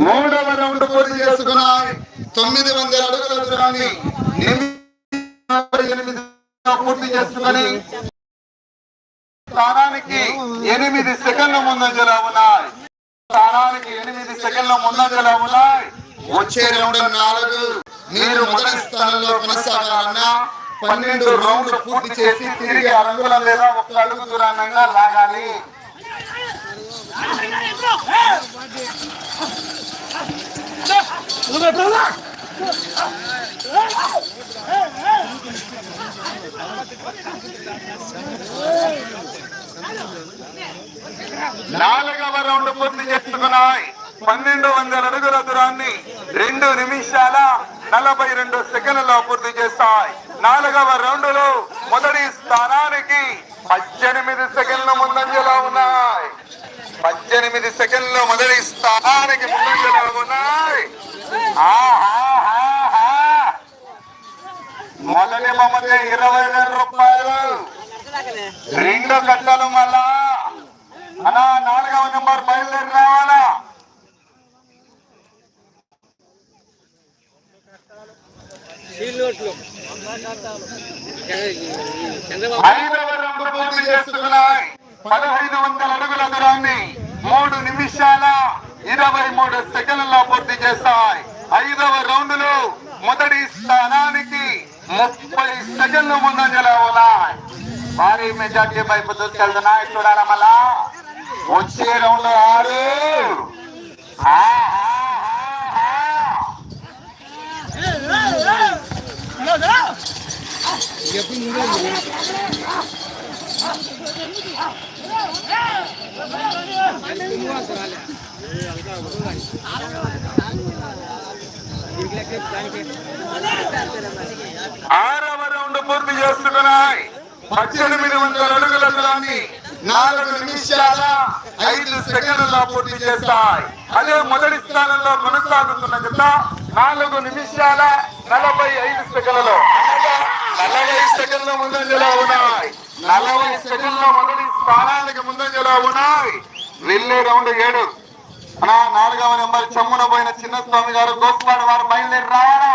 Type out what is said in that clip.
మూడవ రౌండ్ పూర్తి చేసుకున్నాయి. తొమ్మిది వందల అడుగుల దూరాన్ని ఎనిమిది పూర్తి చేసుకుని స్థానానికి ఎనిమిది సెకండ్ల ముందంజలో ఉన్నాయి. స్థానానికి ఎనిమిది సెకండ్ల ముందంజలో ఉన్నాయి. వచ్చే రౌండ్ నాలుగు. మీరు మొదటి స్థానంలో కొనసాగాలన్నా పన్నెండు రౌండ్లు పూర్తి చేసి తిరిగి అరంగులం లేదా ఒక్క అడుగు దూరాన్నంగా లాగాలి. నాలుగవ రౌండ్ పూర్తి చేసుకున్నాయి. పన్నెండు వందల అడుగుల దూరాన్ని రెండు నిమిషాల నలభై రెండు సెకండ్లలో పూర్తి చేస్తాయి. నాలుగవ రౌండ్లో మొదటి స్థానానికి పద్దెనిమిది సెకండ్ల ముందంజలో ఉన్నాయి. పద్దెనిమిది సెకండ్లు మొదటి స్థానానికి ముందంజలో ఉన్నాయి. ఆహాహాహా. మొదటి బొమ్మతే ఇరవై వేల రూపాయలు. రెండు కట్టలు మళ్ళా. అలా నాలుగవ నెంబర్ బయలుదేరి రావాలా చంద్రబాబు ఐదవ రౌండ్ పూర్తి చేసుకున్నాయి పదహైదు వందల అడుగుల దూరాన్ని మూడు నిమిషాల ఇరవై మూడు సెకండ్లలో పూర్తి చేస్తాయి. ఐదవ రౌండ్లో మొదటి స్థానానికి ముప్పై సెకండ్లు ముందంజలో ఉన్నాయి. భారీ మెజార్టీ వైపు దూసుకెళ్తున్నాయి. చూడాలా మళ్ళా? వచ్చే రౌండ్ ఆరు. ఆరవ రౌండ్ పూర్తి చేస్తున్నాయి. పద్దెనిమిది వందల అడుగుల దూరాన్ని నాలుగు నిమిషాల ఐదు సెకండ్లలో పూర్తి చేస్తాయి. అదే మొదటి స్థానంలో కొనసాగుతున్న జత నాలుగు నిమిషాల నలభై ఐదు సెకండ్లలో. నలభై సెకండ్ల ముందంజలో ఉన్నాయి. నలభై సెకండ్ల మొదటి స్థానానికి ముందంజలో ఉన్నాయి. వెళ్ళే రౌండ్ ఏడు. అనా నాలుగవ నెంబర్ చమ్మున పోయిన చిన్న స్వామి గారు గోస్వాడ వారు బయలుదేరి రావాలా?